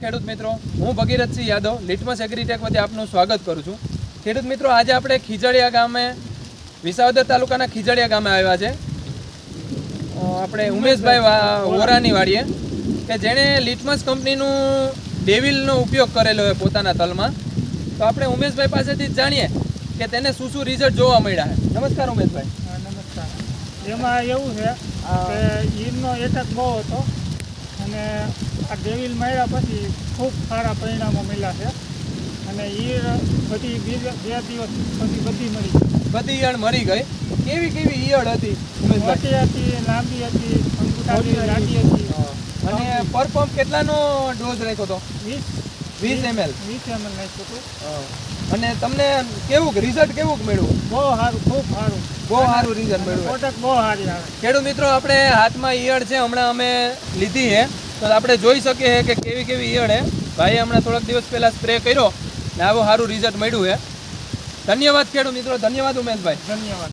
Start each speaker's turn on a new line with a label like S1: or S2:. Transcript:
S1: ખેડૂત મિત્રો. હું ભગીરથસિંહ યાદવ લિટમસ એગ્રીટેક વતી આપનું સ્વાગત કરું છું. ખેડૂત મિત્રો આજે આપણે ખીજડીયા ગામે વિસાવદર તાલુકાના ખીજડીયા ગામે આવ્યા છે. આપણે ઉમેશભાઈ વોરાની વાડીએ કે જેણે લિટમસ કંપનીનું ડેવિલનો ઉપયોગ કરેલો હોય પોતાના તલમાં. તો આપણે ઉમેશભાઈ પાસેથી જ જાણીએ કે તેને શું શું રિઝલ્ટ જોવા મળ્યા છે. નમસ્કાર ઉમેશભાઈ.
S2: નમસ્કાર. એમાં એવું છે કે ઈનનો એટક બહુ હતો. અને આ ડેવિલ માર્યા પછી ખૂબ સારા પરિણામો મળ્યા છે. અને એ બધી બે દિવસ પછી બધી મળી
S1: બધી ઈયળ મરી ગઈ? કેવી કેવી ઈયળ હતી?
S2: મોટી હતી લાંબી હતી અંગૂઠાની લાંબી હતી.
S1: અને પર પંપ કેટલાનો ડોઝ રાખ્યો હતો?
S2: વીસ.
S1: વીસ એમએલ
S2: વીસ એમએલ નાખ્યું હતું
S1: અને તમને કેવું રિઝલ્ટ કેવું મળ્યું?
S2: બહુ સારું ખૂબ સારું.
S1: બહુ સારું રિઝલ્ટ મળ્યું
S2: પ્રોડક્ટ બહુ સારી આવે.
S1: ખેડૂત મિત્રો આપણે હાથમાં ઈયળ છે હમણાં અમે લીધી છે. તો આપણે જોઈ શકીએ છે કે કેવી કેવી ઈયળ છે. ભાઈએ હમણાં થોડાક દિવસ પહેલાં સ્પ્રે કર્યો ને આવું સારું રિઝલ્ટ મળ્યું છે. ધન્યવાદ ખેડૂત મિત્રો ધન્યવાદ ઉમેશભાઈ.
S2: ધન્યવાદ.